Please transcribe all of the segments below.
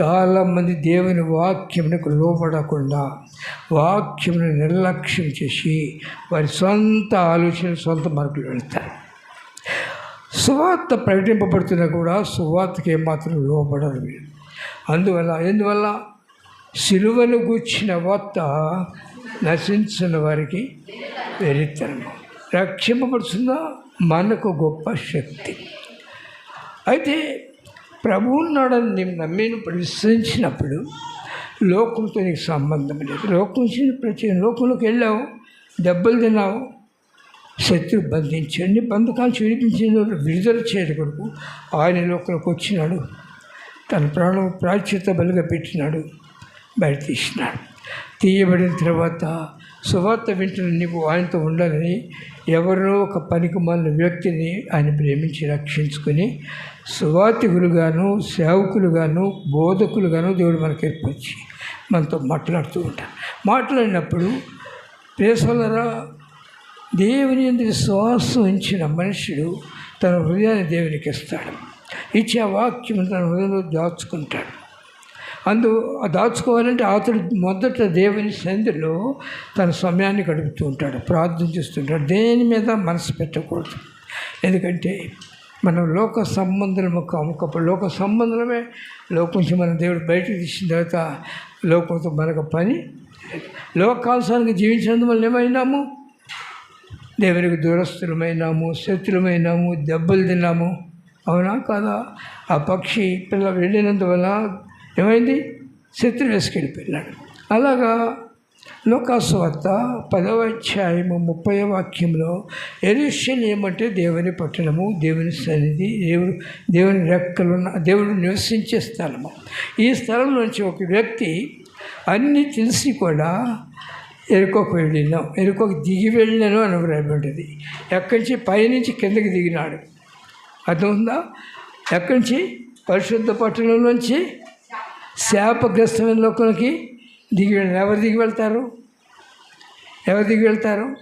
చాలామంది దేవుని వాక్యమునకు లోపడకుండా వాక్యమును నిర్లక్ష్యం చేసి వారి సొంత ఆలోచన సొంత మార్పులు వెళ్తారు. సువార్త ప్రకటింపబడుతున్నా కూడా సువార్తకి ఏమాత్రం లోపడరు మీరు అందువల్ల ఎందువల్ల? సిలువను గూర్చిన వార్త నశించిన వారికి వెరితనము రక్షింపబడుతుందా? మనకు గొప్ప శక్తి. అయితే ప్రభువున్నాడని నేను నమ్మినప్పుడు విశ్వసించినప్పుడు లోకంతో నీకు సంబంధం లేదు. లోకం ప్రతి లోకంలోకి వెళ్ళావు దెబ్బలు తిన్నావు శత్రు బంధించండి బంధకాలు చూపించిన విడుదల చేయడం కొడుకు ఆయన లోకంలోకి వచ్చినాడు. తన ప్రాణం ప్రాచ్యత బలిగా పెట్టినాడు బయట తీసినాడు. తీయబడిన తర్వాత సువార్త వింటున్న నీవు ఆయనతో ఉండాలని ఎవరో ఒక పనికి మాలిన వ్యక్తిని ఆయన ప్రేమించి రక్షించుకొని సువార్థికులుగాను సేవకులుగాను బోధకులుగాను దేవుడు మనకు ఏర్పరిచి మనతో మాట్లాడుతూ ఉంటారు మాట్లాడినప్పుడు ప్రేసలరా దేవుని ఎందుకు శ్వాసం ఉంచిన మనుషుడు తన హృదయాన్ని దేవునికి ఇస్తాడు. ఇచ్చే వాక్యం తన హృదయంలో దాచుకుంటాడు. అందు దాచుకోవాలంటే అతడు మొదట దేవుని సంధిలో తన సమయాన్ని గడుపుతూ ఉంటాడు ప్రార్థన చేస్తుంటాడు దేని మీద మనసు పెట్టకూడదు. ఎందుకంటే మనం లోక సంబంధము కాముకప్పుడు లోక సంబంధమే లోకం నుంచి మన దేవుడు బయటకు తీసిన తర్వాత లోకంతో మనకు పని లోకాంశానికి లోకానుసారంగా జీవించినందు వల్ల ఏమైనాము? దేవునికి దూరస్తులమైనాము శత్రులమైనాము దెబ్బలు తిన్నాము. అవునా కాదా? ఆ పక్షి పిల్ల వెళ్ళినందువల్ల ఏమైంది? శత్రు వేసుకెళ్ళిపోయినాడు అలాగా లోకాసువార్త పదవ అధ్యాయము ముప్పై వాక్యంలో ఎరుషన్ ఏమంటే దేవుని పట్టణము దేవుని సన్నిధి దేవుడు దేవుని రెక్కలున్న దేవుడు నివసించే స్థలము. ఈ స్థలం నుంచి ఒక వ్యక్తి అన్నీ తెలిసి కూడా ఎరుకోకు వెళ్ళినాం ఎరుకోకు దిగి వెళ్ళినాను అని రాయబడ్డది ఎక్కడి నుంచి? పైనుంచి కిందకి దిగినాడు. అర్థం ఉందా? ఎక్కడి నుంచి? పరిశుద్ధ పట్టణం నుంచి శాపగ్రస్తమైన లోకంలోకి దిగి ఎవరు దిగి వెళ్తారు? ఎవరు దిగి వెళ్తారు?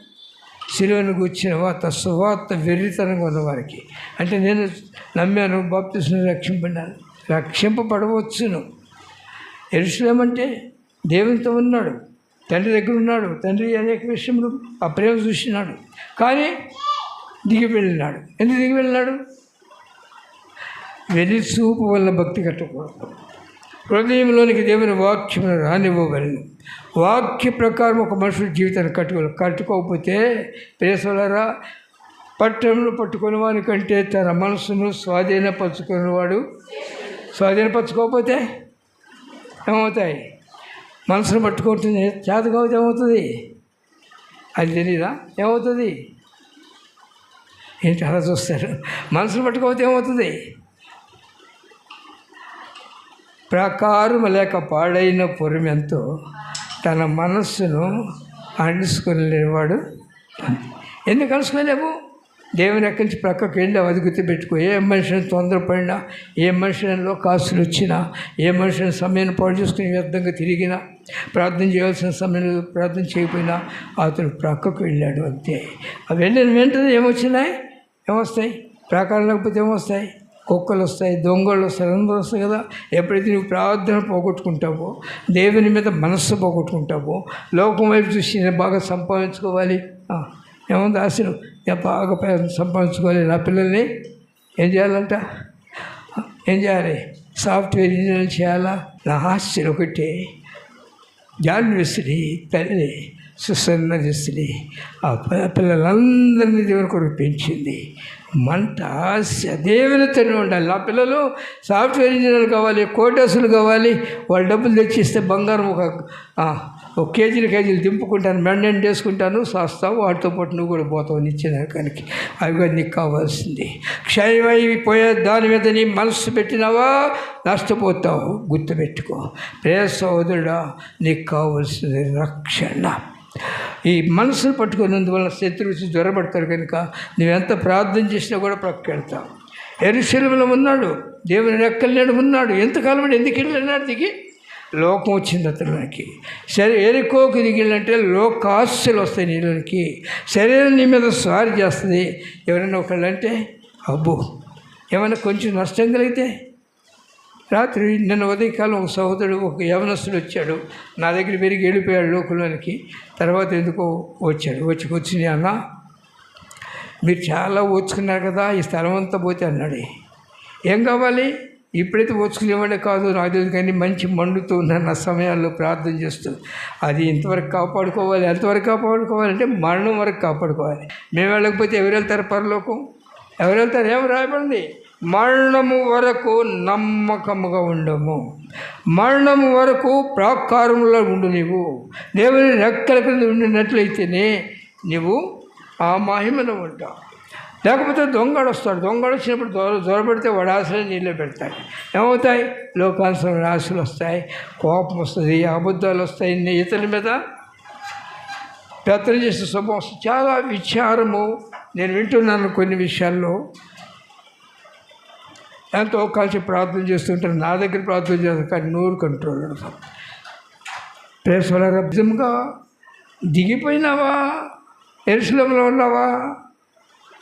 సిలువను కూర్చిన వాత సువార్త వెర్రితనంగా ఉన్నవారికి అంటే నేను నమ్మాను బాప్తిస్ను రక్షింపడినాను రక్షింపబడవచ్చును. ఎరుసలేమంటే దేవునితో ఉన్నాడు. తండ్రి దగ్గర ఉన్నాడు. తండ్రి అనేక విషయంలో ఆ ప్రేమ చూసినాడు. కానీ దిగి వెళ్ళినాడు. ఎందుకు దిగి వెళ్ళినాడు? వెళ్ళి చూపు వల్ల భక్తి కట్టకూడదు. హృదయంలోనికి దేవుని వాక్యం రానివ్వగలను వాక్య ప్రకారం ఒక మనుషుల జీవితాన్ని కట్టుకోవాలి కట్టుకోకపోతే ప్రేసలరా పట్టణంలో పట్టుకుని వానికంటే తన మనసును స్వాధీనపరచుకునేవాడు స్వాధీనపరచుకోకపోతే ఏమవుతాయి? మనసును పట్టుకుంటుంది. చేత ఏమవుతుంది? అది తెలీదా? ఏమవుతుంది? ఏంటి అలా చూస్తారు? మనసును పట్టుకోకపోతే ఏమవుతుంది? ప్రకారం లేక పాడైన పొరమెంతో తన మనస్సును అండుచుకునేవాడు ఎందుకు కలుసుకోలేవు దేవుని ఎక్కడి నుంచి ప్రక్కకు వెళ్ళి అది గుర్తుపెట్టుకో ఏ మనిషిని తొందరపడినా ఏ మనిషిలో కాసులు వచ్చినా ఏ మనిషిని సమయాన్ని పాడు చేసుకుని వ్యర్థంగా తిరిగినా ప్రార్థన చేయాల్సిన సమయంలో ప్రార్థన చేయకపోయినా అతను ప్రక్కకు వెళ్ళాడు అంతే. అవి వెళ్ళిన వెంటనే ఏమొచ్చినాయి? ఏమొస్తాయి? ప్రాకారం లేకపోతే ఏమొస్తాయి? కుక్కలు వస్తాయి దొంగలు వస్తాయి అందరూ వస్తాయి కదా. ఎప్పుడైతే నువ్వు ప్రార్థన పోగొట్టుకుంటావో దేవుని మీద మనస్సు పోగొట్టుకుంటావో లోకం వైపు చూసి నేను బాగా సంపాదించుకోవాలి. ఏముంది ఆశలు బాగా సంపాదించుకోవాలి నా పిల్లల్ని. ఏం చేయాలంట? ఏం చేయాలి? సాఫ్ట్వేర్ ఇంజనీర్ చేయాలా? నా ఆశలు ఒకటే. జాన్విస్తుడి తల్లి సుసన్న ఆ ప- పిల్లలందరినీ దేవుని కొరకు పెంచింది. మంట ఆశ దేవునితోనే ఉండాలి. నా పిల్లలు సాఫ్ట్వేర్ ఇంజనీర్లు కావాలి కోటర్సులు కావాలి. వాళ్ళు డబ్బులు తెచ్చిస్తే బంగారం ఒక ఒక కేజీలు కేజీలు దింపుకుంటాను మెండెంట్ చేసుకుంటాను సాస్తావు వాటితో పాటు నువ్వు కూడా పోతావు నిచ్చిన కానీ అవి కూడా నీకు కావాల్సింది. క్షయమైపోయే దాని మీద నీ మనసు పెట్టినావా? నష్టపోతావు. గుర్తుపెట్టుకో ప్రే సోదరుడా నీకు కావాల్సింది రక్షణ. ఈ మనసును పట్టుకున్నందువల్ల శత్రువు జ్వరపడతారు కనుక నువ్వెంత ప్రార్థన చేసి చేసినా కూడా ప్రక్కకెళ్తావు ఎరుశిలువలో ఉన్నాడు దేవుని రెక్కలు నేడు ఉన్నాడు. ఎంతకాలం అంటే ఎందుకు వెళ్ళినాడు దిగి? లోకం వచ్చింది అతనికి. సరే ఎరుకోకు దిగిలంటే లోక వస్తాయి నీళ్ళకి. శరీరం నీ మీద సారి చేస్తుంది. ఎవరైనా ఒకళ్ళు అంటే అబ్బో ఏమైనా కొంచెం నష్టం కలిగితే? రాత్రి నిన్న ఉదయకాలం ఒక సహోదరుడు ఒక యవనస్తుడు వచ్చాడు. నా దగ్గర పెరిగి వెళ్ళిపోయాడు లోకంలోనికి. తర్వాత ఎందుకో వచ్చాడు. వచ్చి కూర్చుని అన్న మీరు చాలా ఓచుకున్నారు కదా ఈ స్థలం అంతా పోతే అన్నాడు. ఏం కావాలి? ఇప్పుడైతే ఓచుకునేవాడే కాదు నాకు కానీ మంచి మండుతూ ఉన్న సమయాల్లో ప్రార్థన చేస్తూ. అది ఇంతవరకు కాపాడుకోవాలి ఎంతవరకు కాపాడుకోవాలంటే మరణం వరకు కాపాడుకోవాలి. మేము వెళ్ళకపోతే ఎవరు వెళ్తారు పరలోకం? ఎవరు వెళ్తారు? ఏం రాయబడింది. మరణము వరకు నమ్మకముగా ఉండము. మరణము వరకు ప్రాకారంలో ఉండు నీవు. దేవుని రెక్కల క్రింద ఉండినట్లయితేనే నీవు ఆ మహిమను ఉంటాం. లేకపోతే దొంగడు వస్తాడు. దొంగడు వచ్చినప్పుడు దొర దొరబెడితే వాడు ఆశలు నీళ్ళు పెడతాయి ఏమవుతాయి? లోకానుసరమైన ఆశలు వస్తాయి. కోపం వస్తుంది అబద్ధాలు వస్తాయి. ఇతని మీద పెత్తనం చేసే స్వభావం వస్తుంది. చాలా విచారము. నేను వింటున్నాను కొన్ని విషయాల్లో. ఎంతో కలిసి ప్రార్థన చేస్తుంటారు. నా దగ్గర ప్రార్థన చేస్తాను కానీ నూరు కంట్రోల్ పెడతాం ప్రేసలాగా నిజంగా దిగిపోయినావా? ఎరుసలంలో ఉన్నావా?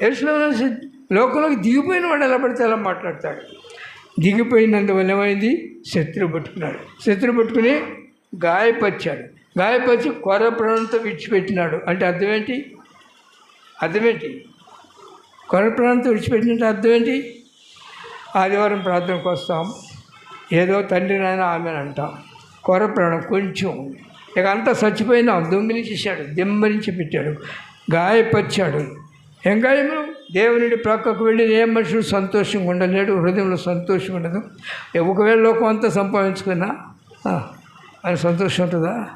ఎరుసలంలో లోకంలోకి దిగిపోయిన వాడు ఎలా పడితే ఎలా మాట్లాడతాడు. దిగిపోయినందువల్ల ఏమైంది? శత్రువు పట్టుకున్నాడు. శత్రువు పట్టుకుని గాయపరిచాడు. గాయపరిచి కొర ప్రాణంతో విడిచిపెట్టినాడు. అంటే అర్థం ఏంటి? అర్థమేంటి కొర ప్రాణంతో విడిచిపెట్టినట్టు అర్థం ఏంటి? ఆదివారం ప్రార్థనకు వస్తాం. ఏదో తండ్రి నాయన ఆమె అంటాం. కొర ప్రాణం కొంచెం ఇక అంతా చచ్చిపోయినా దొంగిలించేశాడు. దిమ్మరించి పెట్టాడు. గాయపరిచాడు. ఏం గాయము దేవుని ప్రక్కకు వెళ్ళి ఏ మనుషుడు సంతోషంగా ఉండలేడు హృదయంలో సంతోషం ఉండదు. ఒకవేళ లోకం అంతా సంపాదించుకున్నా అది సంతోషం ఉంటుందా?